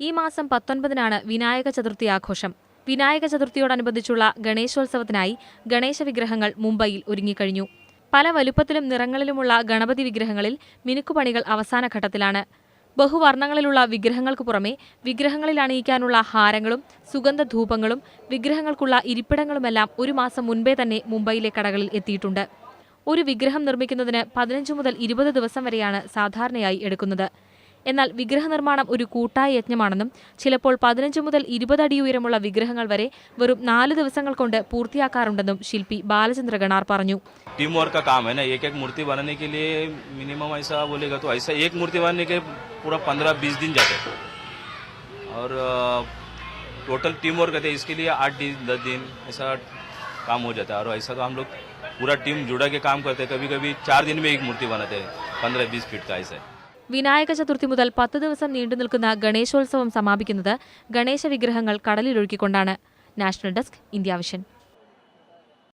ഈ മാസം പത്തൊൻപതിനാണ് വിനായക ചതുർത്ഥി ആഘോഷം. വിനായക ചതുർത്ഥിയോടനുബന്ധിച്ചുള്ള ഗണേശോത്സവത്തിനായി ഗണേശ വിഗ്രഹങ്ങൾ മുംബൈയിൽ ഒരുങ്ങിക്കഴിഞ്ഞു. പല വലുപ്പത്തിലും നിറങ്ങളിലുമുള്ള ഗണപതി വിഗ്രഹങ്ങളിൽ മിനുക്കുപണികൾ അവസാന ഘട്ടത്തിലാണ്. ബഹുവർണങ്ങളിലുള്ള വിഗ്രഹങ്ങൾക്ക് പുറമെ വിഗ്രഹങ്ങളിൽ അണിയിക്കാനുള്ള ഹാരങ്ങളും സുഗന്ധധൂപങ്ങളും വിഗ്രഹങ്ങൾക്കുള്ള ഇരിപ്പിടങ്ങളുമെല്ലാം ഒരു മാസം മുൻപേ തന്നെ മുംബൈയിലെ കടകളിൽ എത്തിയിട്ടുണ്ട്. ഒരു വിഗ്രഹം നിർമ്മിക്കുന്നതിന് പതിനഞ്ച് മുതൽ ഇരുപത് ദിവസം വരെയാണ് സാധാരണയായി എടുക്കുന്നത്. എന്നാൽ വിഗ്രഹ നിർമ്മാണം ഒരു കൂട്ടായ യജ്ഞമാണെന്നും ചിലപ്പോൾ പതിനഞ്ച് മുതൽ ഇരുപത് അടി ഉയരമുള്ള വിഗ്രഹങ്ങൾ വരെ വെറും നാല് ദിവസങ്ങൾ കൊണ്ട് പൂർത്തിയാക്കാറുണ്ടെന്നും ശില്പി ബാലചന്ദ്ര ഗണാർ പറഞ്ഞു टीम वर्क का काम है ना एक एक मूर्ति बनाने के लिए मिनिमम ऐसा बोलेगा तो ऐसा एक मूर्ति बनाने के पूरा पंद्रह बीस दिन जाते हैं और टोटल टीम वर्क है इसके लिए आठ दिन दस दिन ऐसा काम हो जाता है और ऐसा तो हम लोग पूरा टीम जुड़ा के काम करते हैं कभी कभी चार दिन में एक मूर्ति बनाते हैं पंद्रह बीस फीट का ऐसा है വിനായക ചതുർത്ഥി മുതൽ പത്ത് ദിവസം നീണ്ടുനിൽക്കുന്ന ഗണേശോത്സവം സമാപിക്കുന്നത് ഗണേശ വിഗ്രഹങ്ങൾ കടലിലൊഴുക്കിക്കൊണ്ടാണ്. National desk India vision.